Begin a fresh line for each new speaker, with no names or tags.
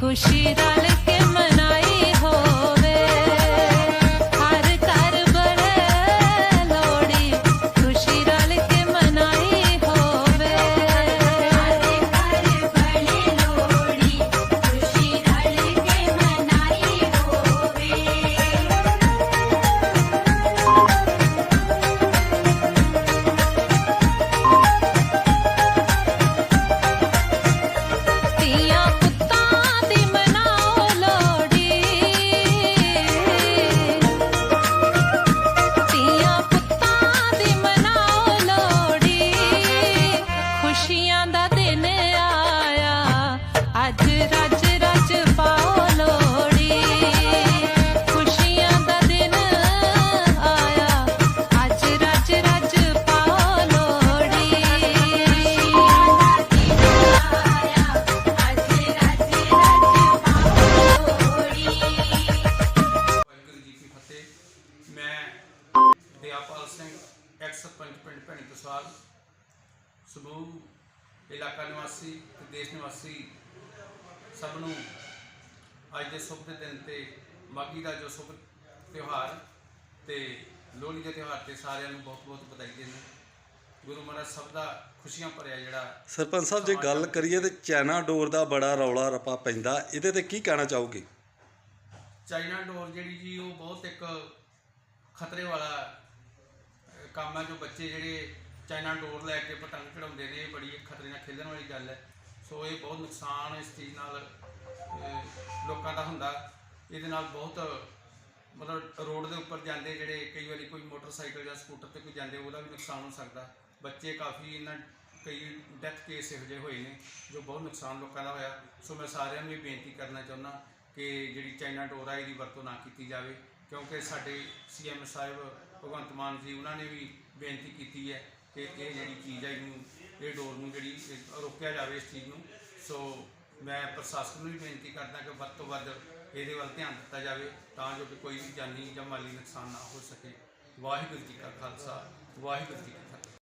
ਖੁਸ਼ੀ ਦਾ
ਦਿਆਪਾਲ ਸਿੰਘ ਐਕਸ ਸਰਪੰਚ ਪਿੰਡ ਭੈਣੀ ਤਸਵਾਲ ਸਮੂਹ ਇਲਾਕਾ ਨਿਵਾਸੀ ਤੇ ਦੇਸ਼ ਨਿਵਾਸੀ ਸਭ ਨੂੰ ਅੱਜ ਦੇ ਸ਼ੁਭ ਦੇ ਦਿਨ ਤੇ ਮਾਘੀ ਦਾ ਜੋ ਸ਼ੁਭ ਤਿਉਹਾਰ ਤੇ ਲੋਹੜੀ ਦੇ ਤਿਉਹਾਰ ਤੇ ਸਾਰਿਆਂ ਨੂੰ ਬਹੁਤ ਬਹੁਤ ਵਧਾਈ ਦਿੰਦੇ ਗੁਰੂ ਮਹਾਰਾਜ ਸਭ ਦਾ ਖੁਸ਼ੀਆਂ ਭਰਿਆ ਜਿਹੜਾ
ਸਰਪੰਚ ਸਾਹਿਬ ਜੇ ਗੱਲ ਕਰੀਏ ਤੇ ਚਾਈਨਾ ਡੋਰ ਦਾ ਬੜਾ ਰੌਲਾ ਰੱਪਾ ਪੈਂਦਾ ਇਹਦੇ ਤੇ ਕੀ ਕਹਿਣਾ ਚਾਹੋਗੇ?
ਚਾਈਨਾ ਡੋਰ ਜਿਹੜੀ ਜੀ ਉਹ ਬਹੁਤ ਇੱਕ ਖਤਰੇ ਵਾਲਾ ਕੰਮ ਹੈ। ਜੋ ਬੱਚੇ ਜਿਹੜੇ ਚਾਈਨਾ ਡੋਰ ਲੈ ਕੇ ਪਤੰਗ ਚੜਾਉਂਦੇ ਨੇ ਇਹ ਬੜੀ ਖਤਰੇ ਨਾਲ ਖੇਡਣ ਵਾਲੀ ਗੱਲ ਹੈ। ਸੋ ਇਹ ਬਹੁਤ ਨੁਕਸਾਨ ਇਸ ਚੀਜ਼ ਨਾਲ ਲੋਕਾਂ ਦਾ ਹੁੰਦਾ। ਇਹਦੇ ਨਾਲ ਬਹੁਤ, ਮਤਲਬ ਰੋਡ ਦੇ ਉੱਪਰ ਜਾਂਦੇ ਜਿਹੜੇ ਕਈ ਵਾਰੀ ਕੋਈ ਮੋਟਰਸਾਈਕਲ ਜਾਂ ਸਕੂਟਰ ਤੇ ਕੋਈ ਜਾਂਦੇ, ਉਹਦਾ ਵੀ ਨੁਕਸਾਨ ਹੋ ਸਕਦਾ। ਬੱਚੇ ਕਾਫੀ ਇਹਨਾਂ, ਕਈ ਡੈਥ ਕੇਸ ਇਹੋ ਜਿਹੇ ਹੋਏ ਨੇ, ਜੋ ਬਹੁਤ ਨੁਕਸਾਨ ਲੋਕਾਂ ਦਾ ਹੋਇਆ। ਸੋ ਮੈਂ ਸਾਰਿਆਂ ਨੂੰ ਇਹ ਬੇਨਤੀ ਕਰਨਾ ਚਾਹੁੰਦਾ ਕਿ ਜਿਹੜੀ ਚਾਈਨਾ ਡੋਰ ਆ, ਇਹਦੀ ਵਰਤੋਂ ਨਾ ਕੀਤੀ ਜਾਵੇ, ਕਿਉਂਕਿ ਸਾਡੇ ਸੀਐਮ ਸਾਹਿਬ ਭਗਵੰਤ ਮਾਨ ਜੀ, ਉਹਨਾਂ ਨੇ ਵੀ ਬੇਨਤੀ ਕੀਤੀ ਹੈ ਕਿ ਇਹ ਜਿਹੜੀ ਚੀਜ਼ ਹੈ ਇਹਨੂੰ ਇਹ ਡੋਰ ਨੂੰ ਜਿਹੜੀ, ਇਹ ਰੋਕਿਆ ਜਾਵੇ ਇਸ ਚੀਜ਼ ਨੂੰ। ਸੋ ਮੈਂ ਪ੍ਰਸ਼ਾਸਨ ਨੂੰ ਵੀ ਬੇਨਤੀ ਕਰਦਾ ਕਿ ਵੱਧ ਤੋਂ ਵੱਧ ਇਹਦੇ ਵੱਲ ਧਿਆਨ ਦਿੱਤਾ ਜਾਵੇ, ਤਾਂ ਜੋ ਕਿ ਕੋਈ ਵੀ ਜਾਨੀ ਜਾਂ ਮਾਲੀ ਨੁਕਸਾਨ ਨਾ ਹੋ ਸਕੇ। ਵਾਹਿਗੁਰੂ ਜੀ ਕਾ ਖਾਲਸਾ, ਵਾਹਿਗੁਰੂ ਜੀ ਕੀ ਫਤਿਹ।